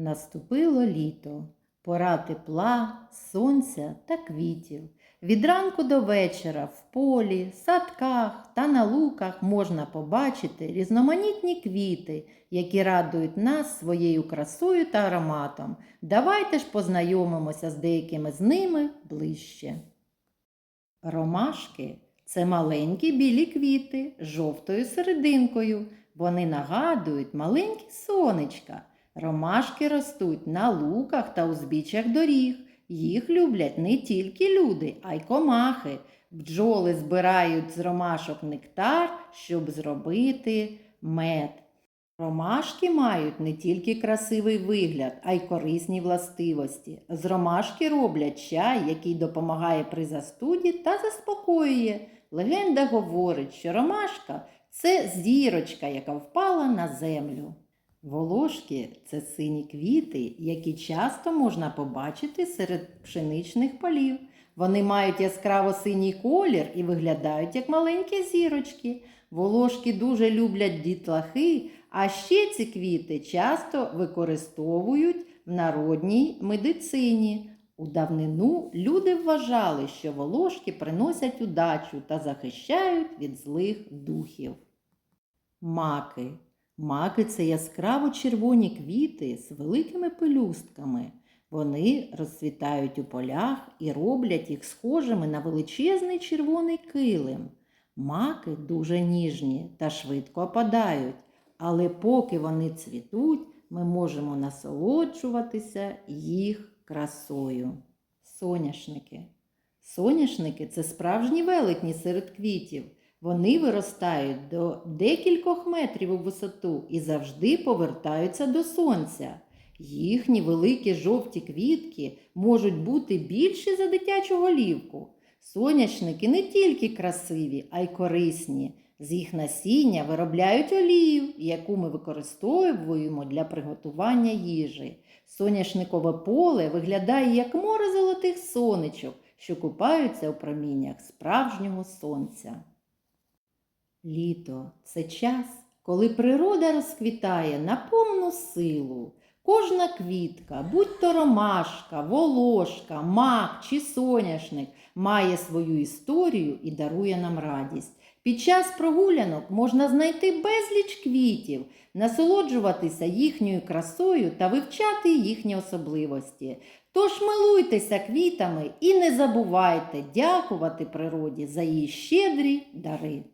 Наступило літо, пора тепла, сонця та квітів. Від ранку до вечора в полі, садках та на луках можна побачити різноманітні квіти, які радують нас своєю красою та ароматом. Давайте ж познайомимося з деякими з ними ближче. Ромашки це маленькі білі квіти з жовтою серединкою. Вони нагадують маленькі сонечка. Ромашки ростуть на луках та узбіччях доріг. Їх люблять не тільки люди, а й комахи. Бджоли збирають з ромашок нектар, щоб зробити мед. Ромашки мають не тільки красивий вигляд, а й корисні властивості. З ромашки роблять чай, який допомагає при застуді та заспокоює. Легенда говорить, що ромашка це зірочка, яка впала на землю. Волошки це сині квіти, які часто можна побачити серед пшеничних полів. Вони мають яскраво синій колір і виглядають як маленькі зірочки. Волошки дуже люблять дітлахи, а ще ці квіти часто використовують в народній медицині. У давнину люди вважали, що волошки приносять удачу та захищають від злих духів. Маки. Маки це яскраво червоні квіти з великими пелюстками. Вони розцвітають у полях і роблять їх схожими на величезний червоний килим. Маки дуже ніжні та швидко опадають, але поки вони цвітуть, ми можемо насолоджуватися їх красою. Соняшники. Соняшники це справжні велетні серед квітів. Вони виростають до декількох метрів у висоту і завжди повертаються до сонця. Їхні великі жовті квітки можуть бути більші за дитячу голівку. Сонячники не тільки красиві, а й корисні. З їх насіння виробляють олію, яку ми використовуємо для приготування їжі. Соняшникове поле виглядає як море золотих сонечок, що купаються у проміннях справжнього сонця. Літо це час, коли природа розквітає на повну силу. Кожна квітка, будь то ромашка, волошка, мак чи соняшник, має свою історію і дарує нам радість. Під час прогулянок можна знайти безліч квітів, насолоджуватися їхньою красою та вивчати їхні особливості. Тож милуйтеся квітами і не забувайте дякувати природі за її щедрі дари.